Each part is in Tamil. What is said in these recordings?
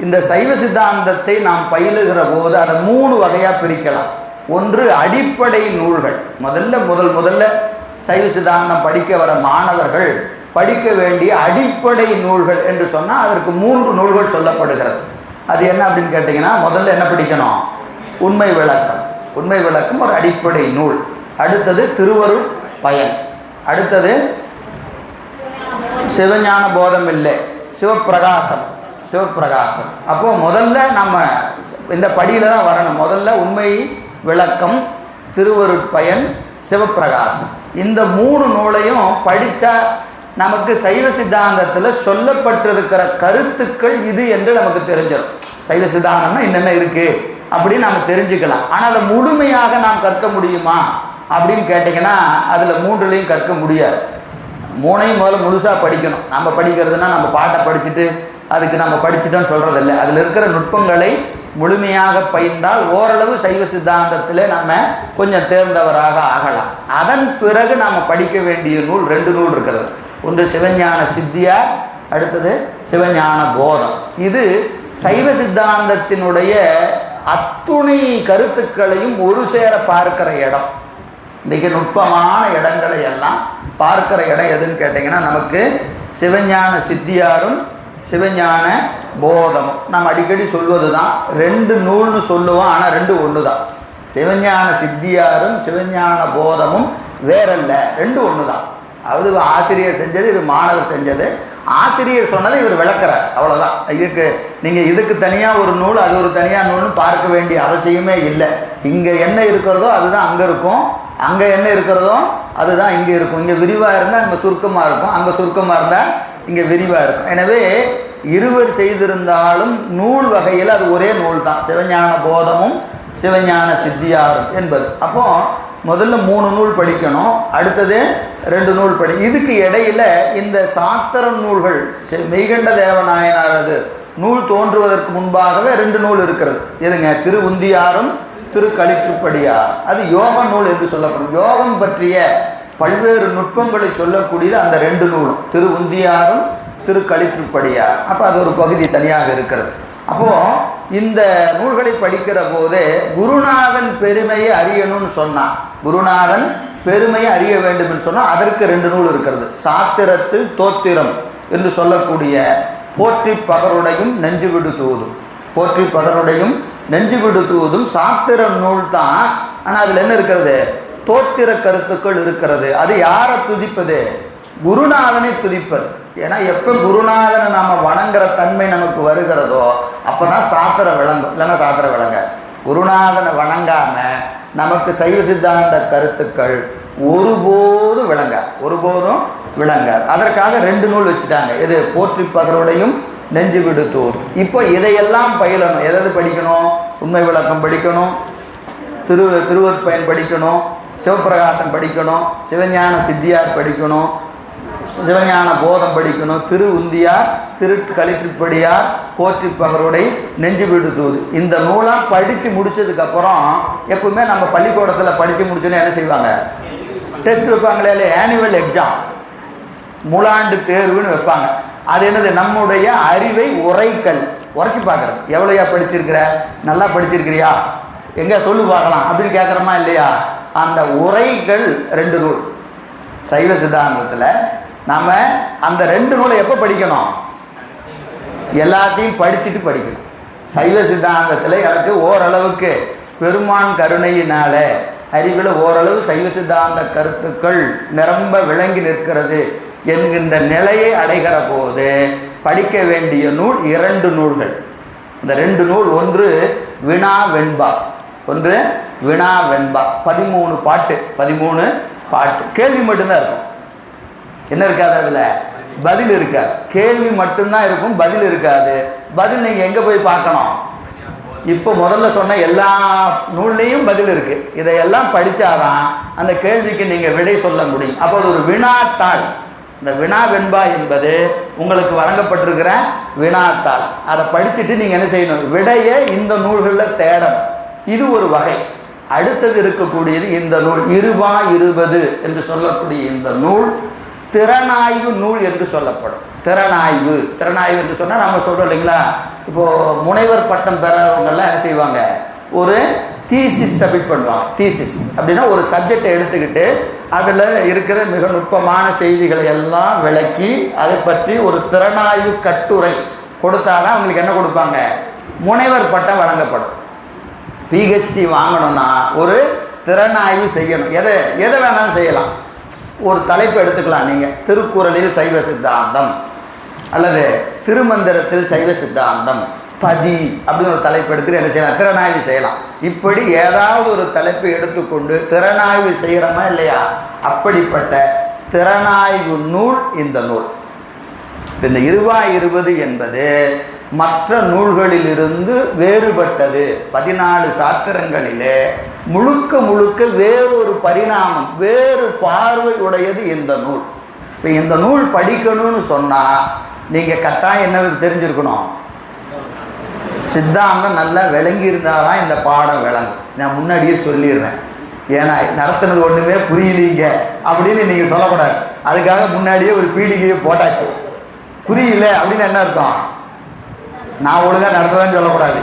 இந்த சைவ சித்தாந்தத்தை நாம் பயிலுகிற போது அதை மூணு வகையாக பிரிக்கலாம். ஒன்று அடிப்படை நூல்கள். முதல்ல முதல் முதல்ல சைவ சித்தாந்தம் படிக்க வர மாணவர்கள் படிக்க வேண்டிய அடிப்படை நூல்கள் என்று சொன்னால் அதற்கு மூன்று நூல்கள் சொல்லப்படுகிறது. அது என்ன அப்படின்னு கேட்டிங்கன்னா முதல்ல என்ன படிக்கணும்? உண்மை விளக்கம். உண்மை விளக்கம் ஒரு அடிப்படை நூல். அடுத்தது திருவருள் பயன். அடுத்தது சிவஞான போதம் இல்லை. சிவப்பிரகாசம். சிவப்பிரகாசம். அப்போது முதல்ல நம்ம இந்த படியில் தான் வரணும். முதல்ல உண்மை விளக்கம் திருவருட்பயன் சிவப்பிரகாசம். இந்த மூணு நூலையும் படித்தா நமக்கு சைவ சித்தாந்தத்தில் சொல்லப்பட்டிருக்கிற கருத்துக்கள் இது என்று நமக்கு தெரிஞ்சிடும் சைவ சித்தாந்தம்னா என்னென்ன இருக்குது அப்படின்னு நம்ம தெரிஞ்சுக்கலாம். ஆனால் அதை முழுமையாக நாம் கற்க முடியுமா அப்படின்னு கேட்டிங்கன்னா அதில் மூன்றுலையும் கற்க முடியாது. மூணையும் முதல்ல முழுசாக படிக்கணும். நம்ம படிக்கிறதுனா நம்ம பாட்டை படிச்சுட்டு அதுக்கு நம்ம படிச்சுட்டோன்னு சொல்கிறதில்ல அதில் இருக்கிற நுட்பங்களை முழுமையாக பயின்றால் ஓரளவு சைவ சித்தாந்தத்தில் நம்ம கொஞ்சம் தேர்ந்தவராக ஆகலாம். அதன் பிறகு நாம் படிக்க வேண்டிய நூல் ரெண்டு நூல் இருக்கிறது. ஒன்று சிவஞான சித்தியார் அடுத்தது சிவஞான போதம். இது சைவ சித்தாந்தத்தினுடைய அத்துணை கருத்துக்களையும் ஒரு சேர பார்க்கிற இடம். மிக நுட்பமான இடங்களை எல்லாம் பார்க்கிற இடம் எதுன்னு கேட்டிங்கன்னா நமக்கு சிவஞான சித்தியாரும் சிவஞான போதமும். நம்ம அடிக்கடி சொல்வது தான் ரெண்டு நூல்னு சொல்லுவோம் ஆனால் ரெண்டு ஒன்று தான் சிவஞான சித்தியாரும் சிவஞான போதமும் வேறல்ல. ரெண்டு ஒன்று தான் அது ஆசிரியர் செஞ்சது இது மாணவர் செஞ்சது. ஆசிரியர் சொன்னதை இவர் விளக்குறார். அவ்வளோதான் இதுக்கு நீங்கள் இதுக்கு தனியாக ஒரு நூல் அது ஒரு தனியாக நூல்னு பார்க்க வேண்டிய அவசியமே இல்லை. இங்கே என்ன இருக்கிறதோ அதுதான் அங்கே இருக்கும். அங்கே என்ன இருக்கிறதோ அதுதான் இங்கே இருக்கும். இங்கே விரிவாக இருந்தால் அங்கே சுருக்கமாக இருக்கும். அங்கே சுருக்கமாக இருந்தால் இங்கே விரிவாக இருக்கும். எனவே இருவர் செய்திருந்தாலும் நூல் வகையில் அது ஒரே நூல் தான் சிவஞான போதமும் சிவஞான சித்தியாரும் என்பது. அப்போ முதல்ல மூணு நூல் படிக்கணும். அடுத்தது ரெண்டு நூல் படி. இதுக்கு இடையில இந்த சாத்திர நூல்கள் மெய்கண்ட தேவநாயனாரது நூல் தோன்றுவதற்கு முன்பாகவே ரெண்டு நூல் இருக்கிறது. எதுங்க? திரு உந்தியாரும் திரு களிற்றுப்படியார் அது யோக நூல் என்று சொல்லப்படும். யோகம் பற்றிய பல்வேறு நுட்பங்களை சொல்லக்கூடியது அந்த ரெண்டு நூலும். திரு உந்தியாரும் திரு களிற்றுப்படியார். அப்போ அது ஒரு பகுதி தனியாக இருக்கிறது. அப்போது இந்த நூல்களை படிக்கிற போதே குருநாதன் பெருமையை அறியணும்னு சொன்னான். குருநாதன் பெருமையை அறிய வேண்டும்னு சொன்னால் அதற்கு ரெண்டு நூல் இருக்கிறது. சாஸ்திரத்தில் தோத்திரம் என்று சொல்லக்கூடிய போற்றி பகருடையும் நெஞ்சு விடு தூதும். போற்றி பகருடையும் நெஞ்சு விடு தூதும் சாத்திர நூல் தான் ஆனால் அதில் என்ன இருக்கிறது? தோத்திர கருத்துக்கள் இருக்கிறது. அது யாரை துதிப்பது? குருநாதனை துதிப்பது. ஏன்னா எப்போ குருநாதனை நாம் வணங்குற தன்மை நமக்கு வருகிறதோ அப்போ தான் சாத்திர விளங்கும். இல்லைன்னா சாத்திர விளங்க. குருநாதனை வணங்காமல் நமக்கு சைவ சித்தாந்த கருத்துக்கள் ஒருபோதும் விளங்க ஒருபோதும் விளங்காது. அதற்காக ரெண்டு நூல் வச்சுட்டாங்க. இது போற்றி பகருடையும் நெஞ்சு விடுத்தூர் இப்போ இதையெல்லாம் பயிலணும். எதாவது படிக்கணும்? உண்மை விளக்கம் படிக்கணும். திரு திருவற்பயன் படிக்கணும். சிவப்பிரகாசம் படிக்கணும் சிவஞான சித்தியார் படிக்கணும் சிவஞான போதம் படிக்கணும் திரு உந்தியார் திரு களிற்றுப்படியார் போற்றி பகருடை நெஞ்சு விடுத்துவது தூது இந்த நூலாம் படித்து முடித்ததுக்கப்புறம் எப்பவுமே நம்ம பள்ளிக்கூடத்தில் படித்து முடிச்சோன்னே என்ன செய்வாங்க? டெஸ்ட் வைப்பாங்களே இல்லை ஆனுவல் எக்ஸாம் முலாண்டு தேர்வுன்னு வைப்பாங்க. அது என்னது? நம்முடைய அறிவை உரைக்கல். உரைச்சி பார்க்குறது. எவ்வளோயா படிச்சிருக்கிற? நல்லா படிச்சிருக்கிறியா? எங்கே சொல்லு பார்க்கலாம். அப்படின்னு கேட்குறோமா இல்லையா? அந்த உரைகள் ரெண்டு நூல். சைவ சித்தாந்தத்தில் நாம் அந்த ரெண்டு நூலை எப்போ படிக்கணும்? எல்லாத்தையும் படிச்சுட்டு படிக்கணும். சைவ சித்தாந்தத்தில் எனக்கு ஓரளவுக்கு பெருமான் கருணையினால அறிவில் ஓரளவு சைவ சித்தாந்த கருத்துக்கள் நிரம்ப விளங்கி நிற்கிறது என்கின்ற நிலையை அடைகிற போது படிக்க வேண்டிய நூல் இரண்டு நூல்கள். இந்த ரெண்டு நூல் ஒன்று வினா வெண்பா. ஒன்று வினா வெண்பா. பதிமூணு பாட்டு. பதிமூணு பாட்டு. கேள்வி மட்டும்தான் இருக்கும். என்ன இருக்காது அதில்? பதில் இருக்காது. கேள்வி மட்டும்தான் இருக்கும் பதில் இருக்காது. பதில் நீங்கள் எங்கே போய் பார்க்கணும்? இப்போ முதல்ல சொன்ன எல்லா நூல்லையும் பதில் இருக்குது இதையெல்லாம் படித்தாதான் அந்த கேள்விக்கு நீங்கள் விடை சொல்ல முடியும். அப்போ அது ஒரு வினாத்தாள். இந்த வினா வெண்பா என்பது உங்களுக்கு வழங்கப்பட்டிருக்கிற வினாத்தாள். அதை படிச்சுட்டு நீங்கள் என்ன செய்யணும்? விடையை இந்த நூல்களில் தேடணும். இது ஒரு வகை. அடுத்தது இருக்கக்கூடியது இந்த நூல் இருபா இருபது என்று சொல்லக்கூடிய இந்த நூல் திறனாய்வு நூல் என்று சொல்லப்படும். திறனாய்வு திறனாய்வு என்று சொன்னால் நம்ம சொல்கிறோம் இல்லைங்களா? இப்போது முனைவர் பட்டம் பெறவங்கெல்லாம் என்ன செய்வாங்க? ஒரு தீசிஸ் சப்மிட் பண்ணுவாங்க. தீசிஸ் அப்படின்னா ஒரு சப்ஜெக்டை எடுத்துக்கிட்டு அதில் இருக்கிற மிக நுட்பமான செய்திகளை எல்லாம் விளக்கி அதை பற்றி ஒரு திறனாய்வு கட்டுரை கொடுத்தாதான் அவங்களுக்கு என்ன கொடுப்பாங்க? முனைவர் பட்டம் வழங்கப்படும். பிஹெச்டி வாங்கணும்னா ஒரு திறனாய்வு செய்யணும். எதை எதை வேணாலும் செய்யலாம். ஒரு தலைப்பு எடுத்துக்கலாம் நீங்கள் திருக்குறளில் சைவ சித்தாந்தம் அல்லது திருமந்திரத்தில் சைவ சித்தாந்தம் பதி அப்படின்னு ஒரு தலைப்பு எடுத்து என்ன செய்யலாம்? திறனாய்வு செய்யலாம். இப்படி ஏதாவது ஒரு தலைப்பு எடுத்துக்கொண்டு திறனாய்வு செய்கிறோமா இல்லையா? அப்படிப்பட்ட திறனாய்வு நூல் இந்த நூல். இந்த இருபா இருபது என்பது மற்ற நூல்களிலிருந்து வேறுபட்டது. பதினாலு சாத்திரங்களிலே முழுக்க முழுக்க வேறொரு பரிணாமம் வேறு பார்வை உடையது இந்த நூல். இப்போ இந்த நூல் படிக்கணும்னு சொன்னால் நீங்கள் கட்டாயம் என்ன தெரிஞ்சிருக்கணும்? சித்தாந்தம் நல்லா விளங்கி இருந்தால் தான் இந்த பாடம் விளங்கும். நான் முன்னாடியே சொல்லிடுறேன். ஏன்னா நடத்துனது ஒன்றுமே புரியலீங்க அப்படின்னு நீங்கள் சொல்லக்கூடாது. அதுக்காக முன்னாடியே ஒரு பீடிகையை போட்டாச்சு. புரியல அப்படின்னு என்ன அர்த்தம்? நான் ஒழுங்காக நடத்துவேன்னு சொல்லக்கூடாது.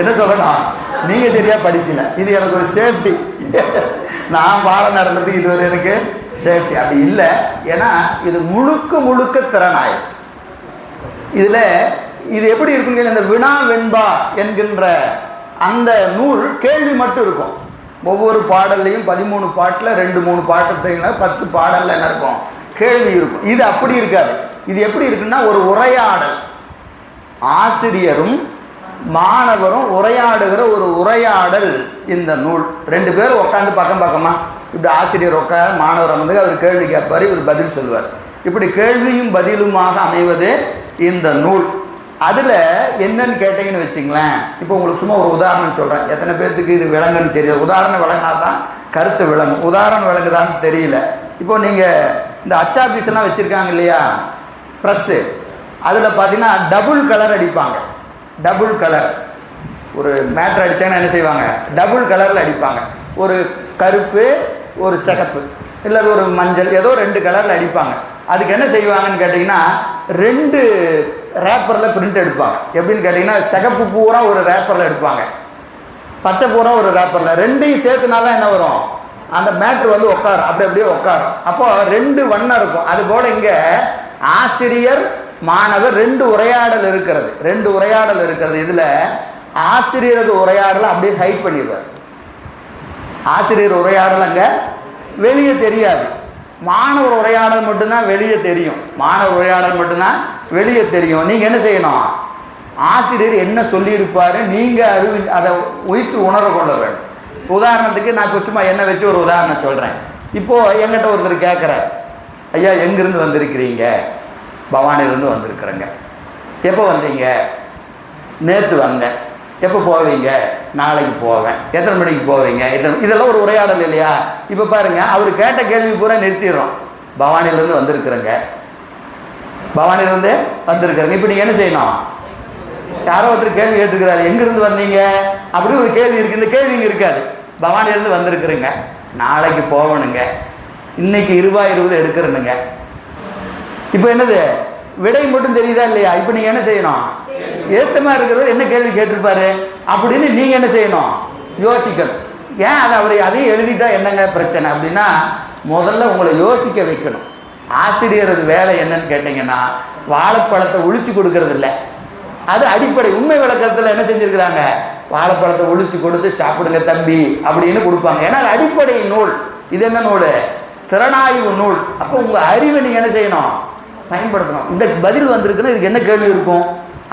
என்ன சொல்லணும் நீங்கள் சரியாக படிக்கல. இது எனக்கு ஒரு சேஃப்டி நான் பாடம் நடந்தது இது ஒரு எனக்கு சேஃப்டி அப்படி இல்லை. ஏன்னா இது முழுக்க முழுக்க திறனாயம் இதில் இது எப்படி இருக்குன்னு இந்த வினா வெண்பா என்கின்ற அந்த நூல் கேள்வி மட்டும் இருக்கும். ஒவ்வொரு பாடல்லையும் பதிமூணு பாட்டில் ரெண்டு மூணு பாட்டு பத்து பாடலில் என்ன இருக்கும்? கேள்வி இருக்கும். இது அப்படி இருக்காது. இது எப்படி இருக்குன்னா ஒரு உரையாடல். ஆசிரியரும் மாணவரும் உரையாடுகிற ஒரு உரையாடல் இந்த நூல். ரெண்டு பேரும் உட்காந்து பக்கம் பக்கமா இப்படி ஆசிரியர் உட்கார் மாணவர் வந்து அவர் கேள்வி கேட்பார் இவர் பதில் சொல்லுவார். இப்படி கேள்வியும் பதிலுமாக அமைவது இந்த நூல். அதில் என்னன்னு கேட்டீங்கன்னு வச்சிங்களேன். இப்போ உங்களுக்கு சும்மா ஒரு உதாரணம் சொல்கிறேன் எத்தனை பேர்த்துக்கு இது விளங்குன்னு தெரியல. உதாரணம் விளங்கினா தான் கருத்து விளங்கும். உதாரணம் விளங்குதான்னு தெரியல. இப்போ நீங்கள் இந்த அச்சாபீஸ்லாம் வச்சுருக்காங்க இல்லையா? ப்ரெஸ்ஸு அதில் பார்த்தீங்கன்னா டபுள் கலர் அடிப்பாங்க. டபுள் கலர் ஒரு மேட்ரு அடித்தாங்கன்னா என்ன செய்வாங்க? டபுள் கலரில் அடிப்பாங்க. ஒரு கருப்பு ஒரு சிகப்பு. இல்லை ஒரு மஞ்சள் ஏதோ ரெண்டு கலரில் அடிப்பாங்க. அதுக்கு என்ன செய்வாங்கன்னு கேட்டிங்கன்னா ரெண்டு ரேப்பரில் பிரிண்ட் எடுப்பாங்க. எப்படின்னு கேட்டிங்கன்னா சிகப்பு பூரா ஒரு ரேப்பரில் எடுப்பாங்க. பச்சை பூரா ஒரு ரேப்பரில் ரெண்டையும் சேர்த்துனாதான் என்ன வரும்? அந்த மேட்ரு வந்து உட்காரும். அப்படி அப்படியே உட்காரும். அப்போது ரெண்டு வண்ணம் இருக்கும். அது போல் இங்கே ஆசிரியர் மாணவர் ரெண்டு உரையாடல் இருக்கிறது. ரெண்டு உரையாடல் இருக்கிறது. இதில் ஆசிரியரது உரையாடலை அப்படியே ஹைட் பண்ணிடுவார். ஆசிரியர் உரையாடல் அங்கே வெளியே தெரியாது. மாணவர் உரையாடல் மட்டும்தான் வெளியே தெரியும். மாணவர் உரையாடல் மட்டும்தான் வெளியே தெரியும். நீங்கள் என்ன செய்யணும்? ஆசிரியர் என்ன சொல்லியிருப்பாரு? நீங்கள் அறிவி அதை உயிர்த்து உணர கொள்ள வேண்டும். உதாரணத்துக்கு நான் இப்போ சும்மா என்ன வச்சு ஒரு உதாரணம் சொல்கிறேன் இப்போது எங்கிட்ட ஒருத்தர் கேட்குறாரு ஐயா எங்கேருந்து வந்திருக்கிறீங்க? பவானிலேருந்து வந்திருக்கிறேங்க. எப்போ வந்தீங்க? நேற்று வந்தேன். எப்போ போவீங்க? நாளைக்கு போவேன். எத்தனை மணிக்கு போவீங்க? எத்தனை இதெல்லாம் ஒரு உரையாடல் இல்லையா? இப்போ பாருங்கள் அவர் கேட்ட கேள்வி பூரா நிறுத்திடுறோம். பவானிலேருந்து வந்திருக்கிறேங்க. பவானிலேருந்து வந்திருக்கிறேங்க. இப்போ நீங்கள் என்ன செய்யணும்? யாரோ ஒருத்தர் கேள்வி கேட்டுருக்கிறாரு எங்கேருந்து வந்தீங்க? அப்படின்னு ஒரு கேள்வி இருக்குது இந்த கேள்வி இங்கே இருக்காது. பவானிலேருந்து வந்திருக்கிறேங்க. நாளைக்கு போகணுங்க. இன்னைக்கு இருபா இருபது எடுக்கிறனுங்க. இப்போ என்னது? விடை மட்டும் தெரியுதா இல்லையா? இப்போ நீங்கள் என்ன செய்யணும்? ஏத்தமா இருக்கிறவர் என்ன கேள்வி கேட்டிருப்பாரு? அப்படின்னு நீங்கள் என்ன செய்யணும்? யோசிக்கணும். ஏன் அதை அவர் அதையும் எழுதிட்டா என்னங்க பிரச்சனை? அப்படின்னா முதல்ல உங்களை யோசிக்க வைக்கணும். ஆசிரியரது வேலை என்னன்னு கேட்டிங்கன்னா வாழைப்பழத்தை ஒழிச்சு கொடுக்கறது இல்லை. அது அடிப்படை உண்மை விளக்கத்தில் என்ன செஞ்சுருக்கிறாங்க? வாழைப்பழத்தை ஒழிச்சு கொடுத்து சாப்பிடுங்க தம்பி அப்படின்னு கொடுப்பாங்க. ஏன்னா அது அடிப்படை நூல். இது என்ன நூல்? திறனாய்வு நூல். அப்போ உங்கள் அறிவை நீங்கள் என்ன செய்யணும்? பயன்படுத்தணும். இந்த பதில் வந்திருக்குன்னா இதுக்கு என்ன கேள்வி இருக்கும்?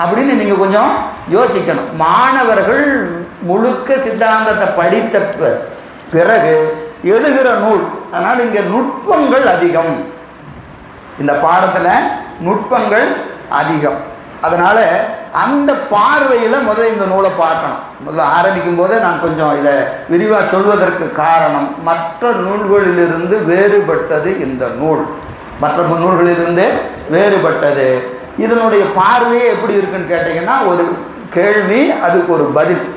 அப்படின்னு நீங்கள் கொஞ்சம் யோசிக்கணும். மாணவர்கள் முழுக்க சித்தாந்தத்தை படித்த பிறகு எழுதுகிற நூல். அதனால் இங்கே நுட்பங்கள் அதிகம். இந்த பாடத்தில் நுட்பங்கள் அதிகம். அதனால் அந்த பார்வையில் முதல்ல இந்த நூலை பார்க்கணும். முதல்ல ஆரம்பிக்கும் போதே நான் கொஞ்சம் இதை விரிவாக சொல்வதற்கு காரணம் மற்ற நூல்களிலிருந்து வேறுபட்டது இந்த நூல். மற்ற நூல்களிலிருந்து வேறுபட்டது. இதனுடைய பார்வையே எப்படி இருக்குன்னு கேட்டிங்கன்னா ஒரு கேள்வி அதுக்கு ஒரு பதில்.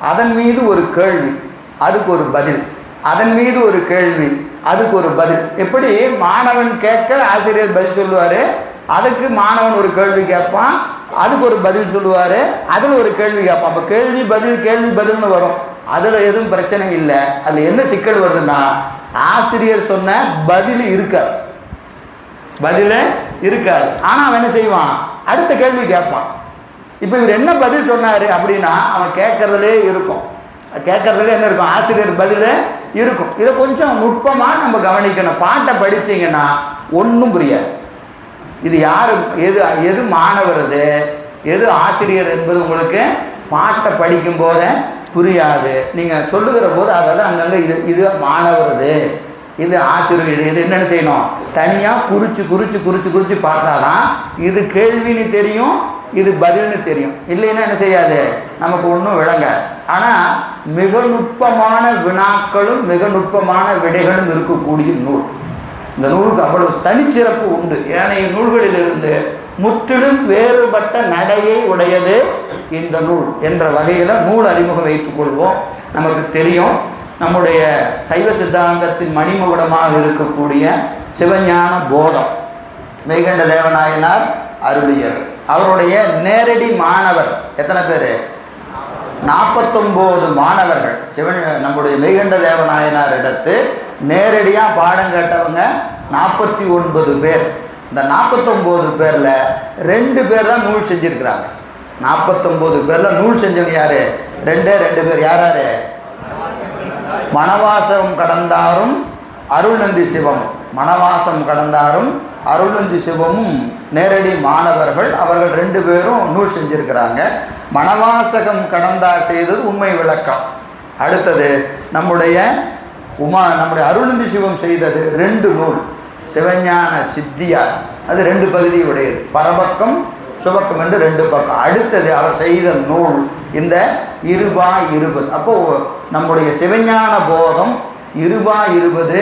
அதன் மீது ஒரு கேள்வி அதுக்கு ஒரு பதில். அதன் மீது ஒரு கேள்வி அதுக்கு ஒரு பதில். எப்படி? மாணவன் கேட்க ஆசிரியர் பதில் சொல்லுவார். அதுக்கு மாணவன் ஒரு கேள்வி கேட்பான். அதுக்கு ஒரு பதில் சொல்லுவார். அதில் ஒரு கேள்வி கேட்போம் அப்போ கேள்வி பதில் கேள்வி பதில்னு வரும். அதில் எதுவும் பிரச்சனை இல்லை. அதில் என்ன சிக்கல் வருதுன்னா ஆசிரியர் சொன்ன பதில் இருக்காது. பதில் இருக்காது. ஆனால் அவன் என்ன செய்வான்? அடுத்த கேள்வி கேட்பான். இப்போ இவர் என்ன பதில் சொன்னார் அப்படின்னா அவன் கேட்கறதுலே இருக்கும். கேட்கறதுல என்ன இருக்கும்? ஆசிரியர் பதில் இருக்கும். இதை கொஞ்சம் நுட்பமாக நம்ம கவனிக்கணும். பாட்டை படிச்சீங்கன்னா ஒன்றும் புரியாது. இது யார் எது எது மாணவர் அது? எது ஆசிரியர் என்பது உங்களுக்கு பாட்டை படிக்கும் போதே புரியாது. நீங்கள் சொல்லுகிற போது அதாவது அங்கங்கே இது இது மாணவரது இது ஆசிரியர் இது என்னென்ன செய்யணும்? தனியாக குறித்து குறித்து குறித்து குறித்து பார்த்தாதான் இது கேள்வின்னு தெரியும் இது பதில்னு தெரியும். இல்லைன்னா என்ன செய்யாது? நமக்கு ஒன்றும் விளங்க. ஆனால் மிக நுட்பமான வினாக்களும் மிக நுட்பமான விடைகளும் இருக்கக்கூடிய நூல். இந்த நூலுக்கு அவ்வளவு தனிச்சிறப்பு உண்டு. ஏனைய நூல்களிலிருந்து முற்றிலும் வேறுபட்ட நடையை உடையது இந்த நூல் என்ற வகையில் நூல் அறிமுகம் வைத்துக் கொள்வோம். நமக்கு தெரியும் நம்முடைய சைவ சித்தாந்தத்தின் மணிமகுடமாக இருக்கக்கூடிய சிவஞான போதம். மெய்கண்ட தேவநாயனார் அருளியர் அவருடைய நேரடி மாணவர் எத்தனை பேர்? நாற்பத்தொம்போது மாணவர்கள். சிவன் நம்முடைய மெய்கண்ட தேவநாயனார் இடத்து நேரடியாக பாடம் கேட்டவங்க நாற்பத்தி ஒன்பது பேர். இந்த நாற்பத்தொம்போது பேரில் ரெண்டு பேர் தான் நூல் செஞ்சுருக்கிறாங்க. நாற்பத்தொம்போது பேரில் நூல் செஞ்சவங்க யார்? ரெண்டே ரெண்டு பேர். யார் யார்? மணவாசம் கடந்தாரும் அருள்நந்தி சிவம். மணவாசம் கடந்தாரும் அருள்நந்தி சிவமும் நேரடி மாணவர்கள். அவர்கள் ரெண்டு பேரும் நூல் செஞ்சுருக்கிறாங்க. மணவாசகம் கடந்தார் செய்தது உண்மை விளக்கம். அடுத்தது நம்முடைய உமா நம்முடைய அருளுந்தி சிவம் செய்தது ரெண்டு நூல். சிவஞான சித்தியார் அது ரெண்டு பகுதி உடையது பரபக்கம் சுபக்கம் என்று ரெண்டு பக்கம். அடுத்தது அவர் செய்த நூல் இந்த இருபா இருபது. அப்போது நம்முடைய சிவஞான போதம் இருபா இருபது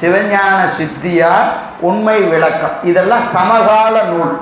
சிவஞான சித்தியார் உண்மை விளக்கம். இதெல்லாம் சமகால நூல்.